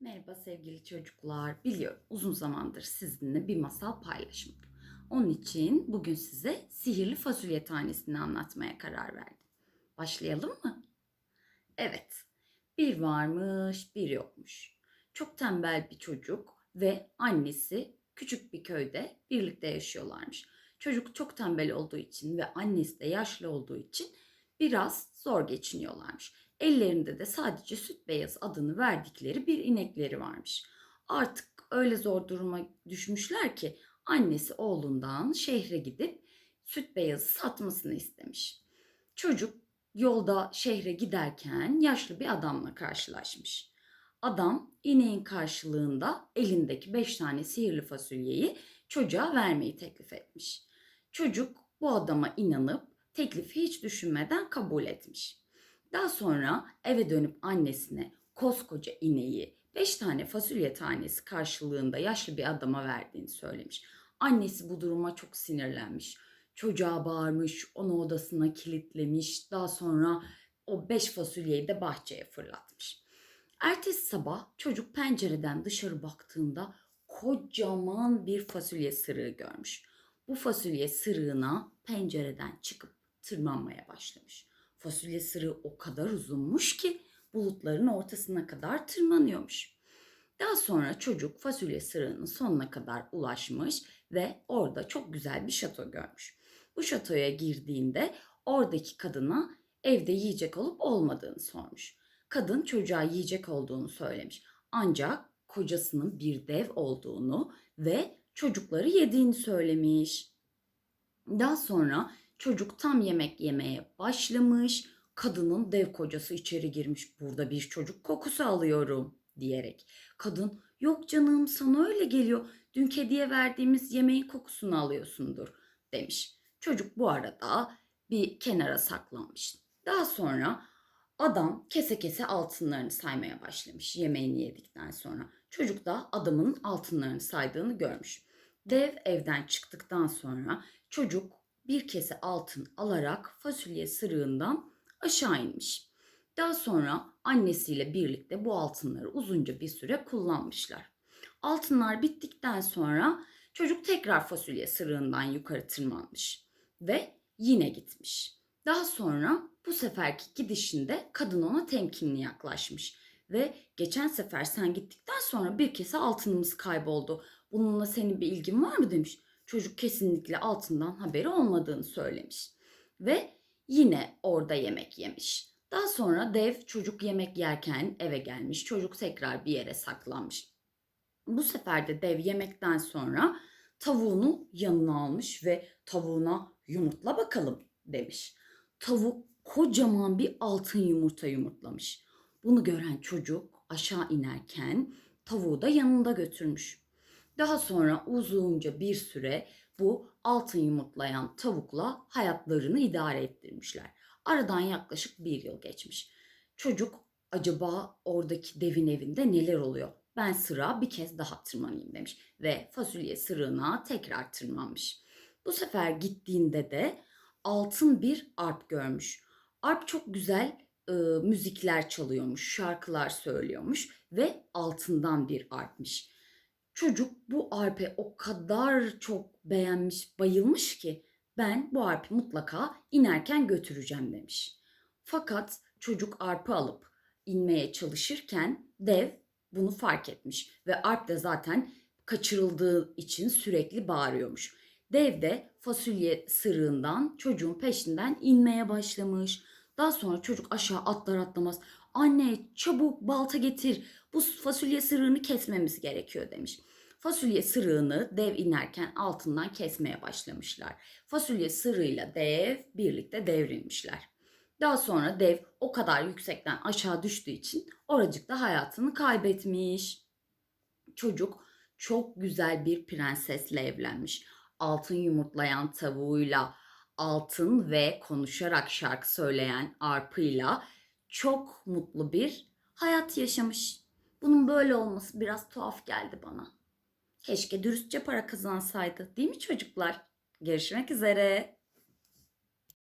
Merhaba sevgili çocuklar. Biliyorum uzun zamandır sizinle bir masal paylaşmadım. Onun için bugün size sihirli fasulye tanesini anlatmaya karar verdim. Başlayalım mı? Evet. Bir varmış, bir yokmuş. Çok tembel bir çocuk ve annesi küçük bir köyde birlikte yaşıyorlarmış. Çocuk çok tembel olduğu için ve annesi de yaşlı olduğu için biraz zor geçiniyorlarmış. Ellerinde de sadece süt beyaz adını verdikleri bir inekleri varmış. Artık öyle zor duruma düşmüşler ki annesi oğlundan şehre gidip süt beyazı satmasını istemiş. Çocuk yolda şehre giderken yaşlı bir adamla karşılaşmış. Adam ineğin karşılığında elindeki beş tane sihirli fasulyeyi çocuğa vermeyi teklif etmiş. Çocuk bu adama inanıp teklifi hiç düşünmeden kabul etmiş. Daha sonra eve dönüp annesine koskoca ineği 5 tane fasulye tanesi karşılığında yaşlı bir adama verdiğini söylemiş. Annesi bu duruma çok sinirlenmiş. Çocuğa bağırmış, onu odasına kilitlemiş. Daha sonra o 5 fasulyeyi de bahçeye fırlatmış. Ertesi sabah çocuk pencereden dışarı baktığında kocaman bir fasulye sırığı görmüş. Bu fasulye sırığına pencereden çıkıp tırmanmaya başlamış. Fasulye sırığı o kadar uzunmuş ki bulutların ortasına kadar tırmanıyormuş. Daha sonra çocuk fasulye sırığının sonuna kadar ulaşmış ve orada çok güzel bir şato görmüş. Bu şatoya girdiğinde oradaki kadına evde yiyecek olup olmadığını sormuş. Kadın çocuğa yiyecek olduğunu söylemiş. Ancak kocasının bir dev olduğunu ve çocukları yediğini söylemiş. Daha sonra çocuk tam yemek yemeye başlamış. Kadının dev kocası içeri girmiş. Burada bir çocuk kokusu alıyorum diyerek. Kadın yok canım sana öyle geliyor. Dün kediye verdiğimiz yemeğin kokusunu alıyorsundur demiş. Çocuk bu arada bir kenara saklanmış. Daha sonra adam kese kese altınlarını saymaya başlamış yemeğini yedikten sonra. Çocuk da adamın altınlarını saydığını görmüş. Dev evden çıktıktan sonra çocuk bir kese altın alarak fasulye sırığından aşağı inmiş. Daha sonra annesiyle birlikte bu altınları uzunca bir süre kullanmışlar. Altınlar bittikten sonra çocuk tekrar fasulye sırığından yukarı tırmanmış ve yine gitmiş. Daha sonra bu seferki gidişinde kadın ona temkinli yaklaşmış ve geçen sefer sen gittikten sonra bir kese altınımız kayboldu. Bununla senin bir ilgin var mı demiş. Çocuk kesinlikle altından haberi olmadığını söylemiş. Ve yine orada yemek yemiş. Daha sonra dev çocuk yemek yerken eve gelmiş. Çocuk tekrar bir yere saklanmış. Bu sefer de dev yemekten sonra tavuğunu yanına almış ve tavuğuna yumurtla bakalım demiş. Tavuk kocaman bir altın yumurta yumurtlamış. Bunu gören çocuk aşağı inerken tavuğu da yanında götürmüş. Daha sonra uzunca bir süre bu altın yumurtlayan tavukla hayatlarını idare ettirmişler. Aradan yaklaşık bir yıl geçmiş. Çocuk acaba oradaki devin evinde neler oluyor? Ben sıra bir kez daha tırmanayım demiş ve fasulye sırığına tekrar tırmanmış. Bu sefer gittiğinde de altın bir arp görmüş. Arp çok güzel e, müzikler çalıyormuş, şarkılar söylüyormuş ve altından bir arpmış. Çocuk bu arpe o kadar çok beğenmiş, bayılmış ki ben bu arpi mutlaka inerken götüreceğim demiş. Fakat çocuk arpı alıp inmeye çalışırken dev bunu fark etmiş ve arp de zaten kaçırıldığı için sürekli bağırıyormuş. Dev de fasulye sırığından çocuğun peşinden inmeye başlamış. Daha sonra çocuk aşağı atlar atlamaz anne çabuk balta getir bu fasulye sırığını kesmemiz gerekiyor demiş. Fasulye sırığını dev inerken altından kesmeye başlamışlar. Fasulye sırığıyla dev birlikte devrilmişler. Daha sonra dev o kadar yüksekten aşağı düştüğü için oracıkta hayatını kaybetmiş. Çocuk çok güzel bir prensesle evlenmiş. Altın yumurtlayan tavuğuyla, altın ve konuşarak şarkı söyleyen arpıyla çok mutlu bir hayat yaşamış. Bunun böyle olması biraz tuhaf geldi bana. Keşke dürüstçe para kazansaydı, değil mi çocuklar? Görüşmek üzere.